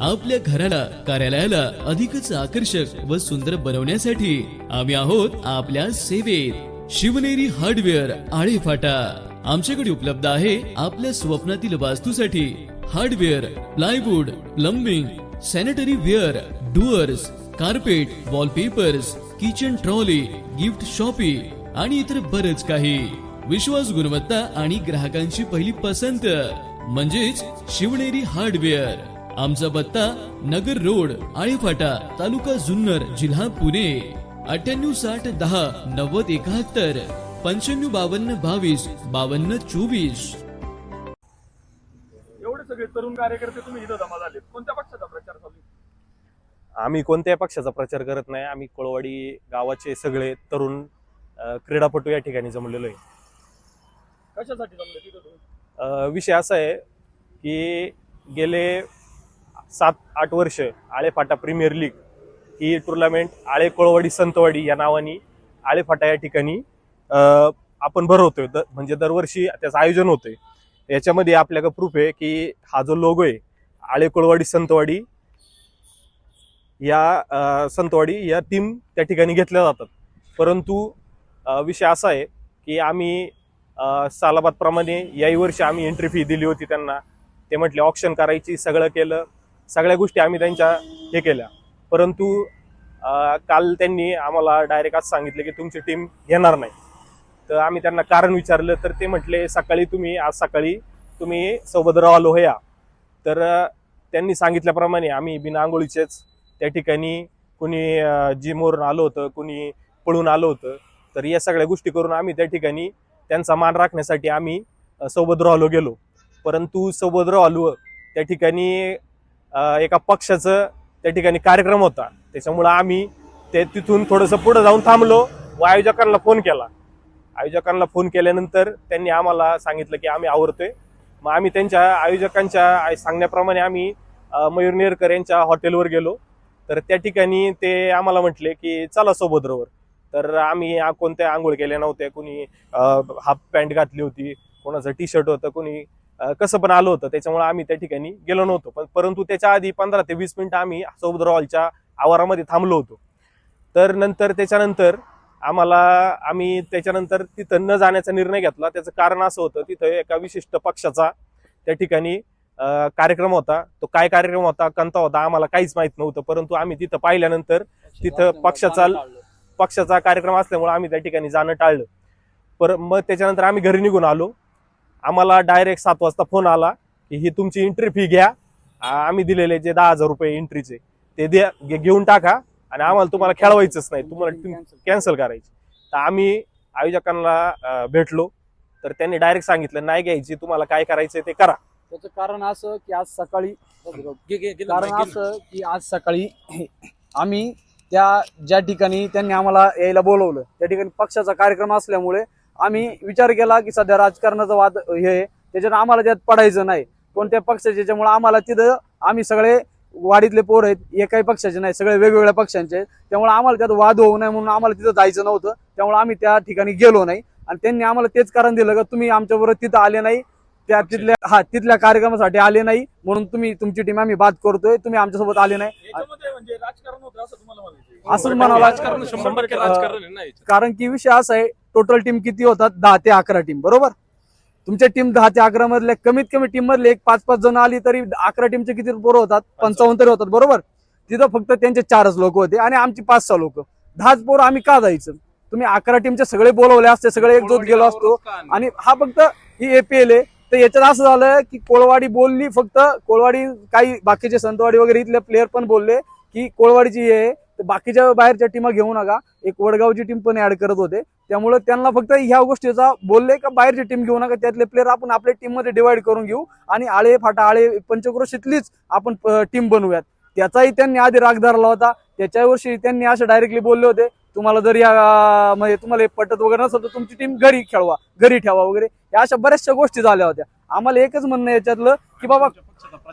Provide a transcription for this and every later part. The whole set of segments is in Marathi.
आपल्या घराला कार्यालयाला अधिकच आकर्षक व सुंदर बनवण्यासाठी आम्ही आहोत आपल्या सेवेत. शिवनेरी हार्डवेअर आळे फाटा. आमच्याकडे उपलब्ध आहे आपल्या स्वप्नातील वास्तूसाठी hardware plywood plumbing sanitary ware doors carpet wallpapers kitchen trolley gift shoppe आणि इतर बरच काही. विश्वास गुणवत्ता आणि ग्राहकांची पहिली पसंत म्हणजेच शिवनेरी हार्डवेअर. आमचा पत्ता नगर रोड आळेफाटा तालुका जुन्नर जिल्हा पुणे. अठ्ठ्याण्णव साठ दहा नव्वद एकाहत्तर पंच्याण्णव बावन्न बावीस बावन्न चोवीस. एवढे सगळे तरुण कार्यकर्ते तुम्ही इथं जमा झाले कोणत्या पक्षाचा प्रचार चालू आहे? आम्ही कोणत्याही पक्षाचा प्रचार करत नाही. आम्ही कोळवाडी गावाचे सगळे तरुण अ, क्रीडापटू या ठिकाणी जमलेलो आहे. कशासाठी जमले तिथं तुम्ही? अ, विषय असा आहे की गेले सात आठ वर्ष आळेफाटा प्रीमियर लीग ही टुर्नामेंट आळे कोळवाडी संतवाडी या नावाने आळेफाटा या ठिकाणी आपण भरवतोय. द म्हणजे दरवर्षी त्याचं आयोजन होतंय. याच्यामध्ये आपल्याकडे प्रूफ आहे की हा जो लोगो आहे आळे कोळवाडी संतवाडी या संतवाडी या टीम त्या ठिकाणी घेतल्या जातात. परंतु विषय असा आहे की आम्ही सालाबादप्रमाणे याही वर्षी आम्ही एंट्री फी दिली होती त्यांना. ते म्हटले ऑप्शन करायची सगळं केलं. सगळ्या गोष्टी आम्ही त्यांच्या हे केल्या. परंतु काल त्यांनी आम्हाला डायरेक्ट आज सांगितलं की तुमची टीम येणार नाही. तर आम्ही त्यांना कारण विचारलं तर ते म्हटले सकाळी तुम्ही आज सकाळी तुम्ही सोबतराव आलो या. तर त्यांनी सांगितल्याप्रमाणे आम्ही बिना आंघोळीचेच त्या ठिकाणी कुणी जिमवरून आलो होतं कुणी पळून आलो होतं तर या सगळ्या गोष्टी करून आम्ही त्या ठिकाणी त्यांचा मान राखण्यासाठी आम्ही अ, सौभद्र आलो गेलो. परंतु सौभद्र आलो त्या ठिकाणी एका पक्षाचं त्या ठिकाणी कार्यक्रम होता. त्याच्यामुळं आम्ही ते तिथून थोडंसं पुढं जाऊन थांबलो व आयोजकांना फोन केला. आयोजकांना फोन केल्यानंतर त्यांनी आम्हाला सांगितलं की आम्ही आवरतोय. मग आम्ही त्यांच्या आयोजकांच्या आय- सांगण्याप्रमाणे आम्ही मयूर नेरकर यांच्या हॉटेलवर गेलो. तर त्या ठिकाणी ते आम्हाला म्हटले की चला सोबद्रवर तर आम्ही कोणत्या आंघोळ केल्या नव्हत्या कुणी हाफ पॅन्ट घातली होती कोणाचं टी शर्ट होतं कुणी कसं पण आलं होतं त्याच्यामुळे आम्ही त्या ठिकाणी गेलो नव्हतो. पण परंतु त्याच्या आधी पंधरा ते वीस मिनिटं आम्ही समुद्र हॉलच्या आवारामध्ये थांबलो होतो. तर नंतर त्याच्यानंतर आम्हाला आम्ही त्याच्यानंतर तिथं न जाण्याचा निर्णय घेतला. त्याचं कारण असं होतं तिथं एका विशिष्ट पक्षाचा त्या ठिकाणी कार्यक्रम होता. तो काय कार्यक्रम होता कोणता होता आम्हाला काहीच माहीत नव्हतं. परंतु आम्ही तिथं पाहिल्यानंतर तिथं पक्षाचा पक्षाचा कार्यक्रम असल्यामुळे आम्ही त्या ठिकाणी जाणं टाळलं. पर मग त्याच्यानंतर आम्ही घरी निघून आलो. आम्हाला डायरेक्ट सात वाजता फोन आला की ही तुमची एंट्री फी घ्या. आम्ही दिलेले जे दहा हजार रुपये एंट्रीचे ते द्या घे- घेऊन टाका. आणि आम्हाला तुम्हाला खेळवायचंच नाही. तुम्हाला कॅन्सल करायची. तर आम्ही आयोजकांना भेटलो. तर त्यांनी डायरेक्ट सांगितलं नाही घ्यायची तुम्हाला काय करायचं ते करा. त्याचं कारण असं की आज सकाळी कारण. असं की आज सकाळी आम्ही त्या ज्या ठिकाणी त्यांनी आम्हाला यायला बोलवलं त्या ठिकाणी पक्षाचा कार्यक्रम असल्यामुळे आम्ही विचार केला की सध्या राजकारणाचा वाद हे आहे, त्याच्यात आम्हाला त्यात पडायचं नाही. कोणत्या पक्षाचे त्याच्यामुळे आम्हाला तिथं आम्ही सगळे वाडीतले पोर आहेत एकाही पक्षाचे नाही सगळे वेगवेगळ्या पक्षांचे आहेत. त्यामुळे आम्हाला त्यात वाद होऊ नये म्हणून आम्हाला तिथं जायचं नव्हतं. त्यामुळे आम्ही त्या ठिकाणी गेलो नाही. आणि त्यांनी आम्हाला तेच कारण दिलं का तुम्ही आमच्याबरोबर तिथं आले नाही त्या तिथल्या हा तिथल्या कार्यक्रमासाठी आले नाही म्हणून तुम्ही तुमची टीम आम्ही बात करतोय तुम्ही आमच्यासोबत आले नाही. म्हणजे राजकारण होतं असं याच्यात. कारण की विषय असा आहे टोटल टीम किती होतात? दहा ते अकरा टीम बरोबर? तुमच्या टीम दहा ते अकरा मधल्या कमीत कमी टीम मधले एक पाच पाच जण आली तरी अकरा टीमचे किती पोरं होतात? पंचावन्न तरी होतात बरोबर? तिथं फक्त त्यांचे चारच लोक होते आणि आमची पाच सहा लोक. दहाच पोरं आम्ही का जायचं? तुम्ही अकरा टीमचे सगळे बोलवले असते सगळे एकजूट गेलो असतो. आणि हा फक्त ही एपीएल आहे. तर याच्यात असं झालं की कोळवाडी बोलली फक्त कोळवाडी काही बाकीचे संतवाडी वगैरे इथले प्लेअर पण बोलले की कोळवाडीची हे आहे, तर बाकीच्या बाहेरच्या टीमा घेऊ नका. एक वडगावची टीम पण ऍड करत होते. त्यामुळे त्यांना फक्त ह्या गोष्टीचा बोलले का बाहेरची टीम घेऊ नका त्यातले प्लेअर आपण आपल्या टीममध्ये डिवाइड करून घेऊ आणि आळे फाटा आळे पंचक्रोशीतलीच आपण टीम बनवूयात. त्याचाही त्यांनी आधी राग धरला होता. त्याच्या वर्षी त्यांनी असं डायरेक्टली बोलले होते तुम्हाला जर या म्हणजे तुम्हाला पटत वगैरे नसेल तर तुमची टीम घरी खेळवा घरी ठेवा वगैरे. या अशा बऱ्याचशा गोष्टी झाल्या होत्या. आम्हाला एकच म्हणणं याच्यातलं की बाबा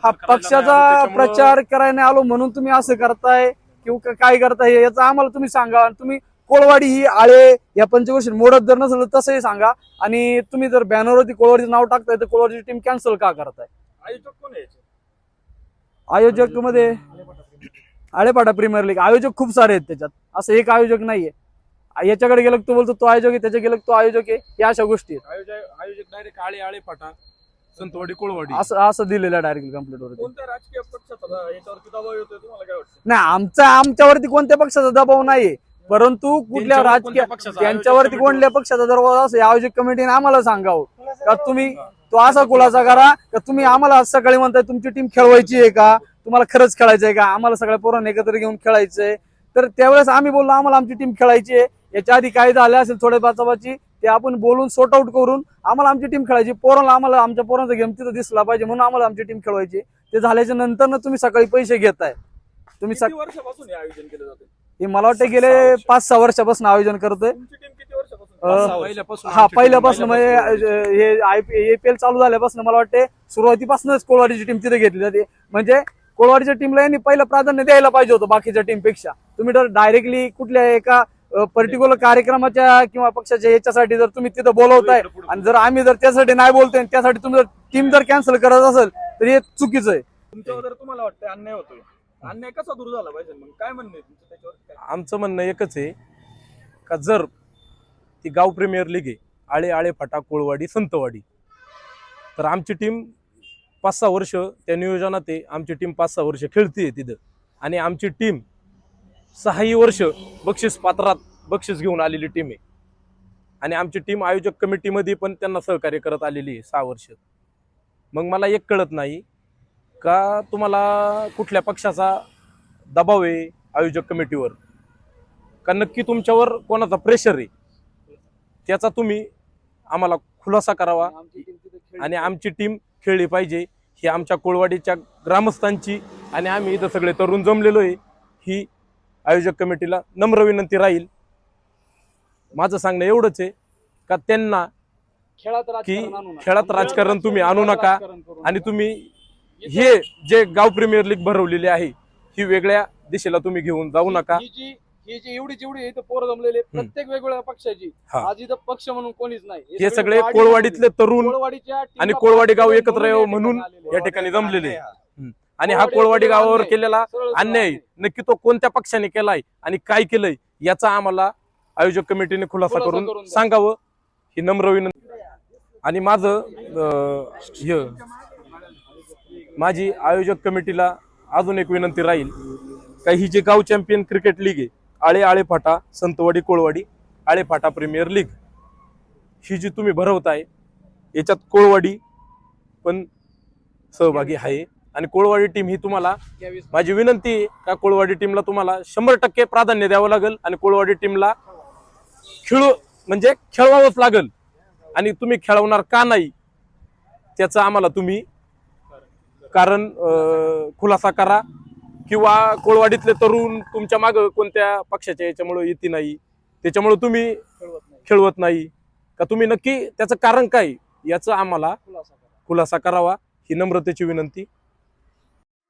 हा पक्षाचा प्रचार करायला आलो म्हणून तुम्ही असं करताय किंवा काय करताय याचं आम्हाला तुम्ही सांगा आणि तुम्ही कोळवाडी ही आळे या पंचवर्षी मोडत जर नसेल तसंही सांगा. आणि तुम्ही जर बॅनरवरती कोळवाडीचं नाव टाकताय तर कोळवाडीची टीम कॅन्सल का करताय? आयोजक कोण आहे याचे? आयोजकमध्ये आळेपाटा प्रीमियर लीग आयोजक खूप सारे आहेत त्याच्यात. असं एक आयोजक नाहीये. याच्याकडे गेलं की तो बोलतो तो आयोजक आहे त्याच्या गेलं की तो आयोजक आहे. या अशा गोष्टी आहेत. आयोजक आयोजक डायरेक्ट आळे आळे फाटा संतवाडी कोळवाडी. असं असं दिलेलं आहे डायरेक्टली कंप्लीट वरती. कोणत्या राजकीय पक्षाचा याच्यावरती दबाव येतोय तुम्हाला काय वाटतं? नाही आमचा आमच्यावरती कोणत्या पक्षाचा दबाव नाहीये. परंतु कुठल्या राजकीय? त्यांच्यावरती कोणत्या पक्षाचा दबाव असं आयोजक कमिटीने आम्हाला सांगावं. का तुम्ही तो असा खुलासा करा का तुम्ही आम्हाला आज सकाळी म्हणताय तुमची टीम खेळवायची आहे का? तुम्हाला खरंच खेळायचं आहे का? आम्हाला सगळ्या पोरांना एकत्र घेऊन खेळायचंय. तर त्यावेळेस आम्ही बोललो आम्हाला आमची टीम खेळायची आहे. याच्या आधी काय झालं असेल थोडे बाचाबाची ते आपण बोलून सॉर्ट आउट करून आम्हाला आमची टीम खेळायची. पोरांना आम्हाला आमच्या पोरांचा गेम तिथं दिसला पाहिजे म्हणून आम्हाला आमची टीम खेळवायची. ते झाल्याच्यानंतर ना तुम्ही सकाळी पैसे घेताय. तुम्ही वर्षापासून हे आयोजन केलं जाते हे मला वाटतं गेले पाच सहा वर्षापासून आयोजन करतोय. तुमची टीम किती वर्षापासून? अं, पहिल्यापासून. हा पहिल्यापासून म्हणजे हे आय एपीएल चालू झाल्यापासून मला वाटते सुरुवातीपासूनच कोळवाडीची टीम तिथे घेतली जाते. म्हणजे कोळवाडीच्या टीमला यांनी पहिलं प्राधान्य द्यायला पाहिजे होतं बाकीच्या टीमपेक्षा तुम्ही जर डायरेक्टली कुठल्या एका पर्टिक्युलर कार्यक्रमाच्या किंवा पक्षाच्या याच्यासाठी जर तुम्ही तिथं बोलवताय आणि जर आम्ही जर त्यासाठी नाही बोलतोय आणि त्यासाठी तुम्ही जर टीम जर कॅन्सल करत असेल तर हे चुकीचं आहे. तुमच्यावर जर तुम्हाला वाटतं अन्याय होतोय अन्याय कसा दूर झाला पाहिजे? मग काय म्हणणं आहे तुमचं त्याच्यावर आमचं म्हणणं एकच आहे का जर ती गाव प्रीमियर लीग आहे आळे आळे फाटा कोळवाडी संतवाडी तर आमची टीम पाच सहा वर्ष त्या नियोजनात आहे. आमची टीम पाच सहा वर्ष खेळते तिथं. आणि आमची टीम सहाही वर्ष बक्षीस पात्रात बक्षीस घेऊन आलेली टीम आहे. आणि आमची टीम आयोजक कमिटीमध्ये पण त्यांना सहकार्य करत आलेली आहे सहा वर्ष. मग मला एक कळत नाही का तुम्हाला कुठल्या पक्षाचा दबाव आहे आयोजक कमिटीवर? का नक्की तुमच्यावर कोणाचा प्रेशर आहे? त्याचा तुम्ही आम्हाला खुलासा करावा. आणि आमची टीम खेळली पाहिजे. ही आमच्या कोळवाडीच्या ग्रामस्थांची आणि आम्ही इथं सगळे तरुण जमलेलो आहे. ही आयोजक कमिटीला नम्र विनंती राहील. माझं सांगणं एवढंच आहे का त्यांना खेळात की खेळात राजकारण तुम्ही आणू नका आणि तुम्ही हे जे गाव प्रीमियर लीग भरवलेली आहे ही वेगळ्या दिशेला तुम्ही घेऊन जाऊ नका ही जी ही जी एवढी जेवढी इथं पोरं जमलेले प्रत्येक वेगवेगळ्या पक्षाची हा. आज इथं पक्ष म्हणून कोणीच नाही हे सगळे कोळवाडीतले तरुण कोळवाडीच्या आणि कोळवाडी गाव एकत्र यावं या म्हणून. या ठिकाणी जमलेले आहे. आणि हा कोळवाडी गावावर. केलेला सरळ अन्याय अन्याय. नक्की तो कोणत्या पक्षाने केलाय आणि काय केलंय याचा आम्हाला आयोजक कमिटीने खुलासा खुलासा करून करून द्या. सांगावं ही नम्र विनंती आणि माझं अं, हे माझी आयोजक कमिटीला अजून एक विनंती राहील. का ही जी गाव चॅम्पियन क्रिकेट लीग आहे आळे आळे फाटा संतवाडी कोळवाडी आळे फाटा प्रीमियर लीग ही जी तुम्ही भरवताय याच्यात कोळवाडी पण सहभागी आहे आणि कोळवाडी टीम ही तुम्हाला माझी विनंती आहे का कोळवाडी टीमला तुम्हाला शंभर टक्के प्राधान्य द्यावं लागेल आणि कोळवाडी टीमला खेळू म्हणजे खेळवावंच लागेल. आणि तुम्ही खेळवणार का नाही त्याचं आम्हाला तुम्ही कारण खुलासा करा किंवा कोळवाडीतले तरुण तुमच्या मागं कोणत्या पक्षाच्या याच्यामुळे येते नाही त्याच्यामुळे तुम्ही खेळवत नाही. का तुम्ही नक्की त्याचं कारण काय? याचं आम्हाला खुलासा करावा ही नम्रतेची विनंती.